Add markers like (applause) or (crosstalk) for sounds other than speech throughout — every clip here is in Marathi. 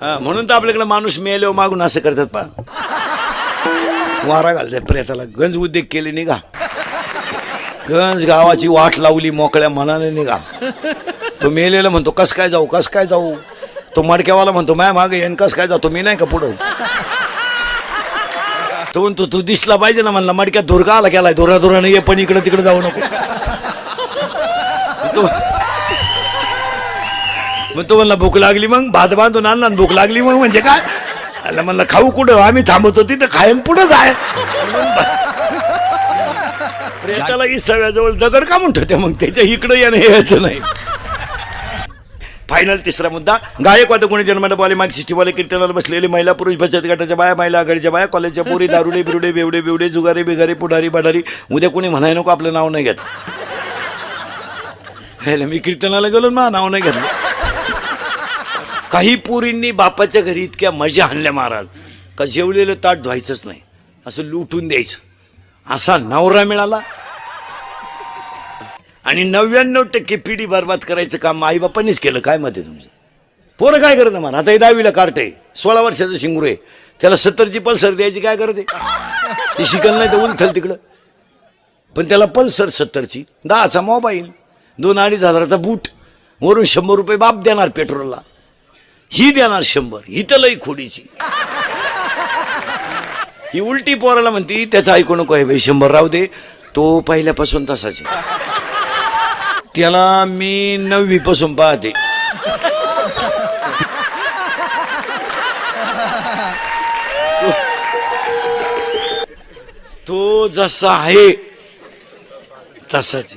हा, म्हणून तर आपल्याकडे माणूस मेल्यावर मागून असं करतात पा वारा घालतात प्रेताला. गंज उद्योग केले निघा. गंज गावाची वाट लावली मोकळ्या मनाने निघा. तो मेलेला म्हणतो कस काय जाऊ कस काय जाऊ? तो मडक्यावाला म्हणतो माय मागे येन कस काय जातो मी नाही का पुढं? तो म्हणतो तू दिसला पाहिजे ना म्हणला मडक्यात धुरका आला गेलाय धुरा धुराने ये पण इकडे तिकडे जाऊ नको. मग तो म्हणला भूक लागली मग? भात बांधून आणला भूक लागली मग म्हणजे काय? आला म्हणलं खाऊ कुठं? आम्ही थांबत होती तर खायन पुढं जाय. प्रेताला सगळ्याजवळ दगड का म्हणतो ते मग त्याच्या इकडं येणं यायचं नाही. फायनल तिसरा मुद्दा. गायक वाद कोणी जन्माला बोले माग सिस्टीवाले कीर्तनाला बसलेले महिला पुरुष बचत गटाच्या बाया महिला आघाडीच्या बाया कॉलेजच्या पोरी दारुडे बिरुडे बेवडे बेवडे जुगारे बिगारे पुढारी बडारी उद्या कोणी म्हणाय नको आपलं नाव नाही घेत. (laughs) ह्याला मी कीर्तनाला गेलो ना नाव नाही घेतलं. काही पोरींनी बापाच्या घरी इतक्या मजा आणल्या महाराज. का जेवलेलं ताट धुवायचंच नाही. असं लुटून द्यायचं. असा नवरा मिळाला. आणि नव्याण्णव टक्के पिढी बर्बाद करायचं काम आईबापांनीच केलं. काय मत आहे तुमचं? पोरं काय करत म्हणा आता हे दहावीला कार्टे सोळा वर्षाचं शिंगरू आहे. त्याला सत्तरची पल्सर द्यायची काय करते ती शिकल नाही तर उलथल तिकडं. पण त्याला पल्सर सत्तरची. दहाचा मोबाईल. दोन अडीच हजाराचा बूट. वरून शंभर रुपये बाप देणार पेट्रोलला. ही देणार शंभर ही तर लई खोडीची. ही उलटी पोराला म्हणती त्याचं ऐकू नको आहे बाई शंभर राहू दे. तो पहिल्यापासून तसाच आहे. त्याला मी नववी पासून पाहते. तो- जसा आहे तसाच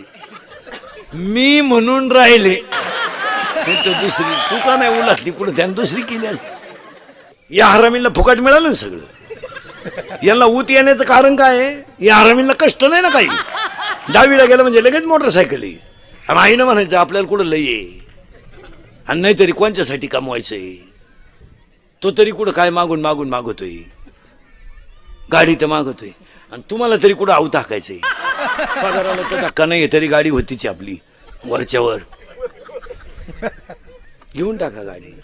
मी म्हणून राहिले. नाही तर दुसरी तू का नाही उलातली कुठं त्यानं दुसरी केली असती. या हरामीला फुकट मिळालं ना सगळं. यांना ऊत येण्याचं कारण काय आहे? या हरामीला कष्ट नाही ना काही? दहावीला गेलं म्हणजे लगेच मोटरसायकल येईल आणि आईनं म्हणायचं आपल्याला कुठं लई आहे? आणि नाहीतरी कोणच्यासाठी कमवायचं आहे तो तरी कुठं काय मागून मागून मागवतोय गाडी तर मागवतोय आणि तुम्हाला तरी कुठं आऊ टाकायचंय? पगाराला तर धक्का नाही तरी गाडी होतीची आपली वरच्यावर. घेऊन टाका गाडी.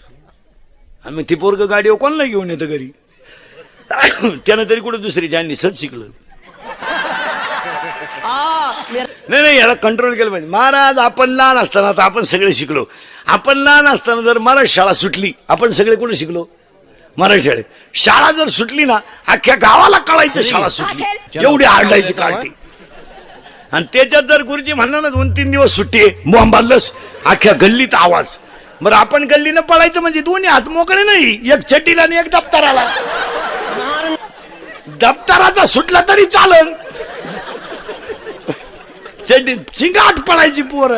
आणि मग ती पोरग गाडी कोणाला घेऊन येतं घरी? त्यानं तरी कुठं दुसरी ज्यांनी सत शिकलं. नाही नाही याला कंट्रोल केलं पाहिजे. महाराज आपण लहान असताना आता आपण सगळे शिकलो. आपण लहान असताना जर मराठी शाळा सुटली आपण सगळे कुठे शिकलो? मराठी शाळेत. शाळा जर सुटली ना अख्ख्या गावाला कळायचं शाळा सुटली. एवढी आरडायची काढती. आणि त्याच्यात जर गुरुजी म्हणणार ना दोन तीन दिवस सुट्टी आहे बॉम्बालच अख्ख्या गल्लीत आवाज. बरं आपण गल्लीनं पळायचं म्हणजे दोन्ही हात मोकळे नाही. एक छटीला आणि एक दप्तराला. दप्तराचा सुटला तरी चालन. चड्डी चिंगाट पळायची पोर.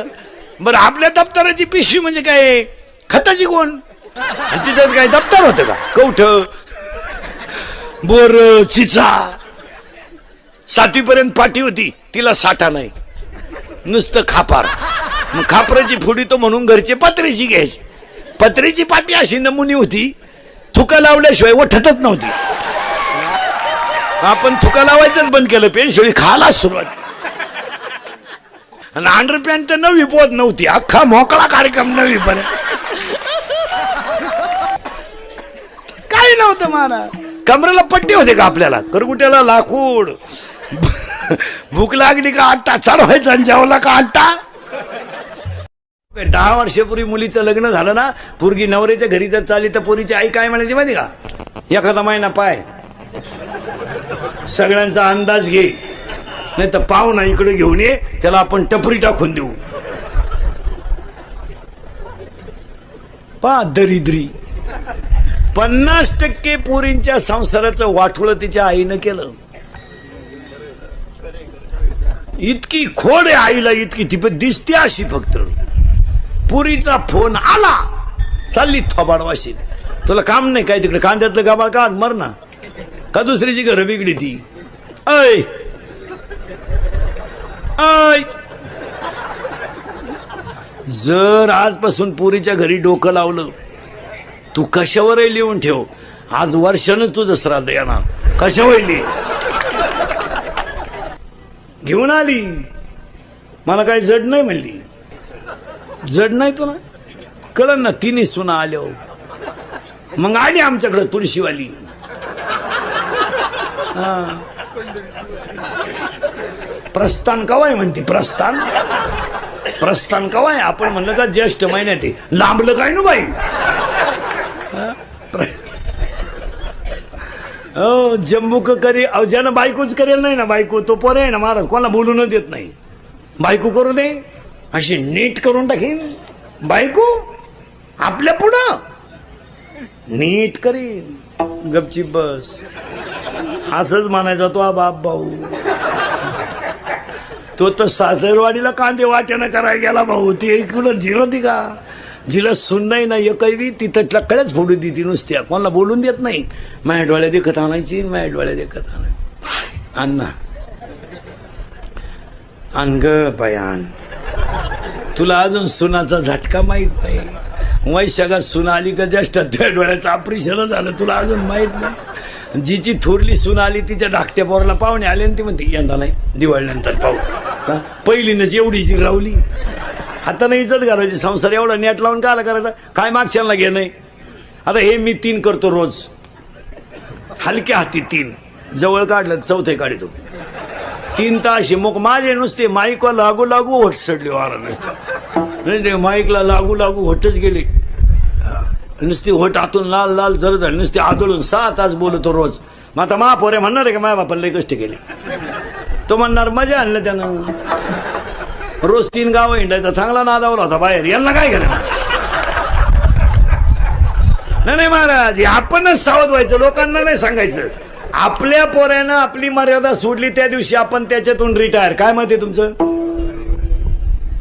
बरं आपल्या दप्तराची पिशवी म्हणजे काय? खताची कोण? आणि तिच्यात काय दप्तर होतं का? कवठ? बोर चिचा. सातवीपर्यंत पाठी होती तिला साठा नाही. नुसतं खापार. मग खापराची फुडी तो म्हणून घरचे पत्रीची घ्यायची. पत्रीची पाटी अशी नमुनी होती थुका लावल्याशिवाय वठतच नव्हती. आपण थुका लावायचंच बंद केलं पेंट शेळी खायला सुरुवात आणि अंडर पॅन्ट तर नवी पोत नव्हती अख्खा मोकळा कार्यक्रम नवी पर्यंत काही नव्हतं महाराज. कमरेला पट्टी होते का आपल्याला? करगुट्याला लाकूड. भूक लागली का आट्टा चढवायचा आणि जेवला का आट्टा दहा वर्षापूर्वी मुलीचं लग्न झालं ना पोरगी नवऱ्याच्या घरी जर चालली तर पोरीची आई काय म्हणायची माहिती का? एखादा महिना पाय. सगळ्यांचा अंदाज घे. नाही तर पाहुणा इकडे घेऊन ये त्याला आपण टपरी टाकून देऊ. पा दरिद्री. पन्नास टक्के पोरींच्या संसाराचं वाटोळं तिच्या आईनं केलं. इतकी खोड आहे आईला इतकी ती पण दिसते अशी फक्त. पुरीचा फोन आला. चालली थबाडवाशी तुला काम नाही काय तिकडे? कांद्यातलं गाबाळ का? मर ना. का दुसरीची घरं बिगडी ती? ऐ! जर आजपासून पुरीच्या घरी डोकं लावलं तू कशावरही लिहून ठेव. आज वर्षानच तुझं श्राद्ध येणार. कशावर लिह. घेऊन आली. मला काही जड नाही म्हणली. जड नाही तुला? कळन ना तिन्ही सुना आल्या मग आली आमच्याकडं तुळशीवाली. हा. प्रस्थान कवाय म्हणते प्रस्थान? प्रस्थान कवाय आपण म्हणलं का ज्येष्ठ महिन्यात लांबलं काय ना बाई? जम्बूक हो क करी अहो ज्यानं बायकोच करेल नाही ना बायको तो पोरे आहे ना महाराज कोणाला बोलू न देत नाही. बायको करू दे. अशी नीट करून टाकीन बायको आपल्या पुढं. नीट करीन. गपची बस. असंच म्हणायचा तो बाप भाऊ. तो तर सासरवाडीला कांदे वाटणं करायला गेला भाऊ. ती इकडं झिरो ती का? जिला सुन नाही ना एकही तिथं टक्कड्याच फोडू देते नुसत्या. कोणाला बोलून देत नाही. माझ्या डोळ्या देखत आणायची माझ्या डोळ्या देखत आणायची. अण्णा. आण बयान. तुला अजून सुनाचा झटका माहीत नाही. वैशाखात सुन आली का ज्येष्ठ डोळ्याचं ऑपरेशन झालं तुला अजून माहीत नाही. जिची थोरली सुन आली तिच्या धाकट्या पोराला पाहुणे आले आणि ती म्हणते यंदा नाही दिवाळीनंतर पाहू. का? पहिलीनंच एवढीची रावली आता नाही इज्जत घालायची संसार एवढा नेट लावून काय करायचा? काय मागच्याला घे नाही आता हे मी तीन करतो रोज. हलक्या हाती तीन. जवळ काढलं चौथे काढतो. तीन तास मग माझे नुसते माईकला लागू लागू होत चढले वारा नुसतं. नाही माईकला लागू लागू होतच गेले. नुसती होट आतून लाल लाल जर झाली नुसती आदळून सहा तास बोलतो रोज. मग आता महापोरे म्हणणार आहे का माय बापाला लई कष्ट केले? तो म्हणणार मजा आणलं त्यानं. रोज तीन गावं हिंडायचा चांगला नादावला होता बाहेर. यांना काय करा नाही नाही महाराज हे आपणच सावध व्हायचं लोकांना नाही सांगायचं. आपल्या पोऱ्यानं आपली मर्यादा सोडली त्या दिवशी आपण त्याच्यातून रिटायर काय माहिती आहे तुमचं?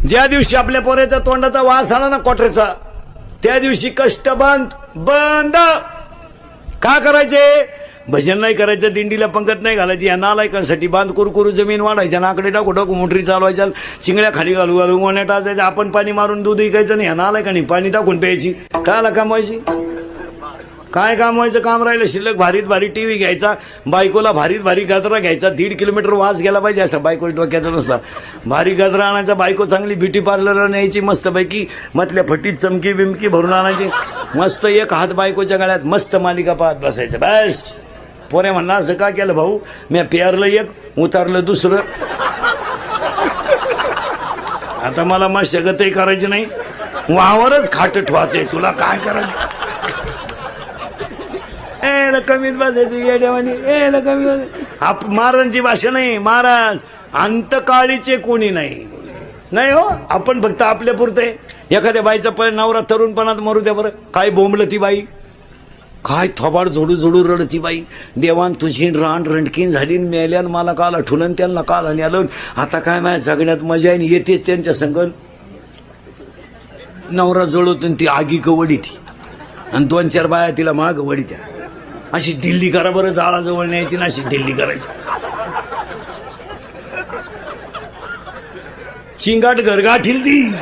ज्या दिवशी आपल्या पोऱ्याच्या तोंडाचा वास आला ना कोटऱ्याचा त्या दिवशी कष्ट बंद बंद. का करायचे? भजन नाही करायचं दिंडीला पंगत नाही घालायची या नालायकांसाठी बांध कुरकुरू जमीन वाढायच्या नाकडे टाकू टाकू मोटरी चालवायच्या चिंगड्या खाली घालू घालू गोण्या टाचायच्या आपण पाणी मारून दूध विकायचं नाही या नालायकांनी पाणी टाकून प्यायची. कायला कमवायची काय काम व्हायचं? काम राहिलं. शिल्लक भारीत भारी टी व्ही घ्यायचा बायकोला भारीत भारी गजरा घ्यायचा. दीड किलोमीटर वास गेला पाहिजे असं बायको डोक्याचा नसता. भारी गजरा आणायचा. बायको चांगली ब्युटी पार्लर न्यायची मस्तपैकी. मधल्या फटीत चमकी बिमकी भरून आणायची. मस्त एक हात बायकोच्या गळ्यात मस्त मालिका पाहत बसायचं. बस. पोरे म्हणला असं का केलं भाऊ? मी पेरलं एक उतारलं दुसरं. आता मला मशागतही करायची नाही. वावरच खाट ठेवायचंय. तुला काय करायचं? ए ना कमीत बसायचं येड्यावानी ए ना कमी आप महाराजांची भाषा नाही. महाराज अंतकाळीचे कोणी नाही. नाही हो? आपण फक्त आपल्या पुरते. एखाद्या बाईचा पण नवरा तरुणपणात मरू द्या बरं. काय बोंबलं ती बाई? काय थोबाड झोडू जोडू रडती बाई. देवान तुझी रान रणकीन झाली मेल्यान मला काल आठवलं त्यांना काल आणि आलं. आता काय माझ्या जगण्यात मजा आहे येतेच त्यांच्या संगण नवरा जळवतो ती आगी कवडी ती. आणि दोन चार बाया तिला माग वडी त्या. अशी दिल्ली करा बरं जाळाजवळ न्यायची ना अशी दिल्ली करायची. चिंगाट गरगाठील ती.